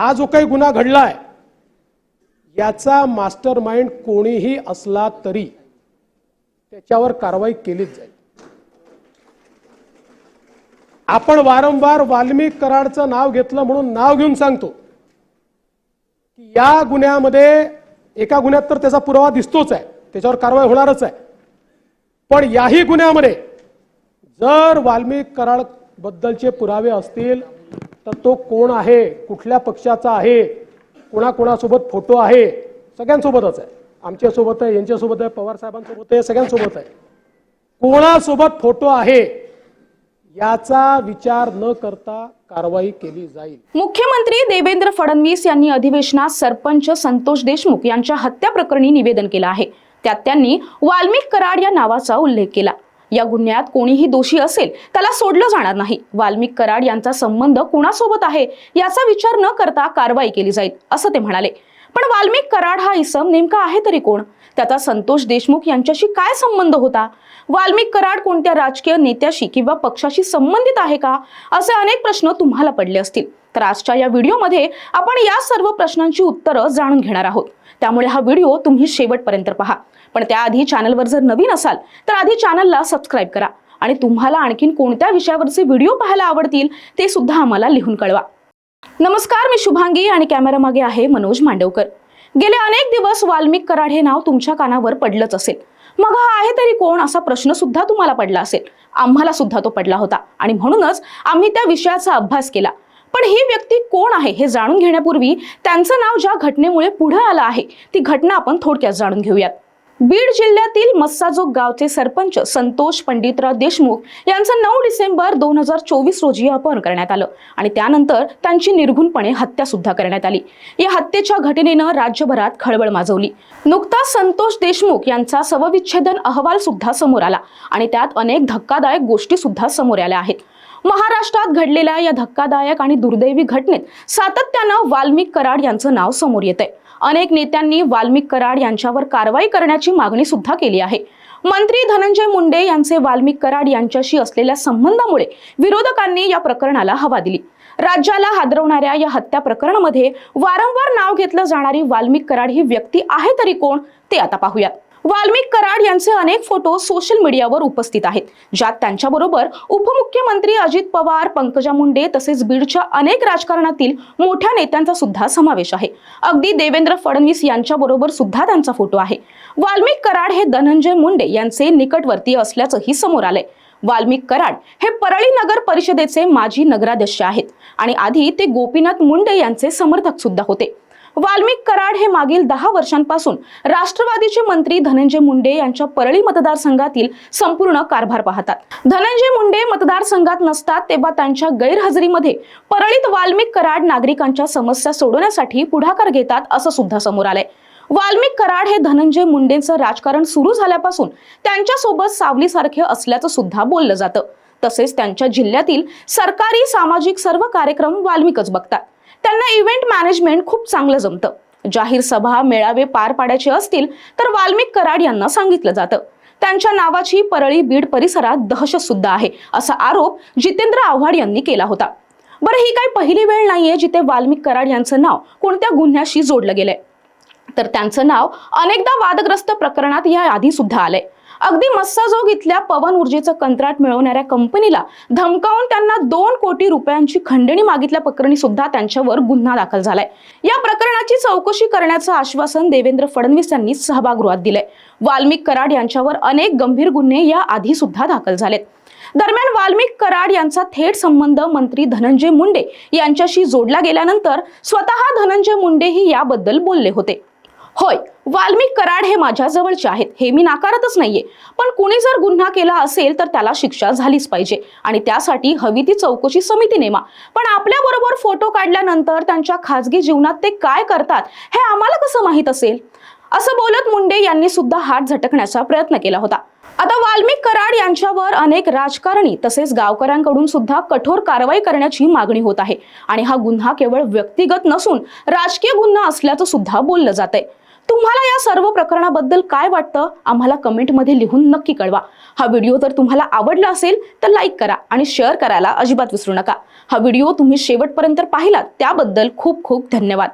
हा जो काही गुन्हा घडलाय याचा मास्टर माइंड कोणीही असला तरी त्याच्यावर कारवाई केलीच जाईल. आपण वारंवार वाल्मिक कराडचं नाव घेतलं म्हणून नाव घेऊन सांगतो की या गुन्ह्यामध्ये एका गुन्ह्यात तर त्याचा पुरावा दिसतोच आहे त्याच्यावर कारवाई होणारच आहे. पण याही गुन्ह्यामध्ये जर वाल्मिक कराड बद्दलचे पुरावे असतील तर तो कोण आहे? कुठल्या पक्षाचा आहे? कोणाकोणासोबत फोटो आहे? सगळ्यांसोबतच आहे. आमच्यासोबत आहे यांच्यासोबत आहे पवार साहेबांसोबत आहे सगळ्यांसोबत आहे. कोणासोबत फोटो आहे? याचा विचार न करता कारवाई केली जाईल. मुख्यमंत्री देवेंद्र फडणवीस यांनी अधिवेशनात सरपंच संतोष देशमुख यांच्या हत्या प्रकरणी निवेदन केलं आहे. त्यात त्यांनी वाल्मिक कराड या नावाचा उल्लेख केला. या गुन्ह्यात कोणीही दोषी असेल त्याला सोडलं जाणार नाही. वाल्मिक कराड यांचा संबंध कोणासोबत आहे याचा विचार न करता कारवाई केली जाईल असं ते म्हणाले. पण वाल्मिक कराड हा इसम नेमका आहे तरी कोण? त्याचा संतोष देशमुख यांच्याशी काय संबंध होता? वाल्मिक कराड कोणत्या राजकीय नेत्याशी किंवा पक्षाशी संबंधित आहे का? असे अनेक प्रश्न तुम्हाला पडले असतील. तर आजच्या या व्हिडिओमध्ये आपण या सर्व प्रश्नांची उत्तरं जाणून घेणार आहोत. त्यामुळे हा व्हिडिओ तुम्ही शेवटपर्यंत पहा. पण त्याआधी चॅनलवर जर नवीन असाल तर आधी चॅनलला सबस्क्राईब करा आणि तुम्हाला आणखीन कोणत्या विषयावरचे व्हिडिओ पाहायला आवडतील ते सुद्धा आम्हाला लिहून कळवा. नमस्कार मी शुभांगी आणि कॅमेरामागे आहे मनोज मांडवकर. गेले अनेक दिवस वाल्मिक कराड हे नाव तुमच्या कानावर पडलंच असेल. मग हा आहे तरी कोण असा प्रश्न सुद्धा तुम्हाला पडला असेल? आम्हाला सुद्धा तो पडला होता आणि म्हणूनच आम्ही त्या विषयाचा अभ्यास केला. पण ही व्यक्ती कोण आहे हे जाणून घेण्यापूर्वी त्यांचं नाव ज्या घटनेमुळे पुढे आलं आहे ती घटना आपण थोडक्यात जाणून घेऊयात. बीड जिल्ह्यातील मस्साजोग गावचे सरपंच संतोष पंडितराव देशमुख यांचं नऊ डिसेंबर दोन हजार चोवीस रोजी अपहरण करण्यात आलं आणि त्यानंतर त्यांची निर्घुणपणे हत्या सुद्धा करण्यात आली. या हत्येच्या घटनेनं राज्यभरात खळबळ माजवली. नुकताच संतोष देशमुख यांचा सवविच्छेदन अहवाल सुद्धा समोर आला आणि त्यात अनेक धक्कादायक गोष्टी सुद्धा समोर आल्या आहेत. महाराष्ट्रात घडलेल्या या धक्कादायक आणि दुर्दैवी घटनेत सातत्यानं वाल्मिक कराड यांचं नाव समोर येत आहे अनेक नेत्यांनी वाल्मिक कराड यांच्यावर कारवाई करण्याची मागणी सुद्धा केली आहे. मंत्री धनंजय मुंडे यांचे वाल्मिक कराड यांच्याशी असलेल्या संबंधामुळे विरोधकांनी या प्रकरणाला हवा दिली. राज्याला हादरवणाऱ्या या हत्या प्रकरणामध्ये वारंवार नाव घेतलं जाणारी वाल्मिक कराड ही व्यक्ती आहे तरी कोण ते आता पाहूयात. वाल्मिक कराड यांचे अनेक फोटो सोशल मीडियावर उपस्थित आहेत ज्यात त्यांच्याबरोबर उपमुख्यमंत्री अजित पवार पंकजा मुंडे तसेच बीडच्या अनेक राजकारणातील मोठ्या नेत्यांचा सुद्धा समावेश आहे. अगदी देवेंद्र फडणवीस यांच्याबरोबर सुद्धा त्यांचा फोटो आहे. वाल्मिक कराड हे धनंजय मुंडे यांचे निकटवर्तीय असल्याचंही समोर आलंय. वाल्मिक कराड हे परळी नगर परिषदेचे माजी नगराध्यक्ष आहेत आणि आधी ते गोपीनाथ मुंडे यांचे समर्थक सुद्धा होते. वाल्मिक कराड हे मागील दहा वर्षांपासून राष्ट्रवादीचे मंत्री धनंजय मुंडे यांच्या परळी मतदारसंघातील संपूर्ण कारभार पाहतात. धनंजय मुंडे मतदारसंघात नसतात तेव्हा त्यांच्या गैरहजेरीमध्ये परळीत वाल्मिक कराड नागरिकांच्या समस्या सोडवण्यासाठी पुढाकार घेतात असं सुद्धा समोर आलंय. वाल्मिक कराड हे धनंजय मुंडेंचं राजकारण सुरू झाल्यापासून त्यांच्यासोबत सावलीसारखे असल्याचं सुद्धा बोललं जातं. तसेच त्यांच्या जिल्ह्यातील सरकारी सामाजिक सर्व कार्यक्रम वाल्मिकच बघतात. त्यांना इव्हेंट मॅनेजमेंट खूप चांगलं जमतं. जाहीर सभा मेळावे पार पाडायचे असतील तर वाल्मिक कराड यांना सांगितलं जातं. त्यांच्या नावाची परळी बीड परिसरात दहशत सुद्धा आहे असा आरोप जितेंद्र आव्हाड यांनी केला होता. बरं ही काही पहिली वेळ नाहीये जिथे वाल्मिक कराड यांचं नाव कोणत्या गुन्ह्याशी जोडलं गेलंय. तर त्यांचं नाव अनेकदा वादग्रस्त प्रकरणात या आधी सुद्धा आलंय. अगदी मस्साजोग इथल्या पवन ऊर्जेचं कंत्राट मिळवणाऱ्या कंपनीला धमकावून त्यांना दोन कोटी रुपयांची खंडणी मागितल्या प्रकरणी सुद्धा त्यांच्यावर गुन्हा दाखल झालाय. या प्रकरणाची चौकशी करण्याचं आश्वासन देवेंद्र फडणवीस यांनी सभागृहात दिलंय. वाल्मिक कराड यांच्यावर अनेक गंभीर गुन्हे या आधी सुद्धा दाखल झालेत. दरम्यान वाल्मिक कराड यांचा थेट संबंध मंत्री धनंजय मुंडे यांच्याशी जोडला गेल्यानंतर स्वतः धनंजय मुंडेही याबद्दल बोलले होते. होय वाल्मिक कराड हे माझ्या जवळचे आहेत. हे मी नाकारतच नाहीये. पण कुणी जर गुन्हा केला असेल तर त्याला शिक्षा झालीच पाहिजे. आणि त्यासाठी हवी ती चौकशी समिती नेमा. पण आपल्या बरोबर फोटो काढल्यानंतर त्यांच्या खाजगी जीवनात ते काय करतात हे आम्हाला कसं माहीत असेल? असं बोलत मुंडे यांनी सुद्धा हात झटकण्याचा प्रयत्न केला होता. आता वाल्मिक कराड यांच्यावर अनेक राजकारणी तसेच गावकऱ्यांकडून सुद्धा कठोर कारवाई करण्याची मागणी होत आहे. आणि हा गुन्हा केवळ व्यक्तिगत नसून राजकीय गुन्हा असल्याचं सुद्धा बोललं जात आहे तुम्हाला या सर्व प्रकरणाबद्दल काय वाटतं आम्हाला कमेंटमध्ये लिहून नक्की कळवा. हा व्हिडिओ जर तुम्हाला आवडला असेल तर लाईक करा आणि शेअर करायला अजिबात विसरू नका. हा व्हिडिओ तुम्ही शेवटपर्यंत पाहिलात त्याबद्दल खूप खूप धन्यवाद.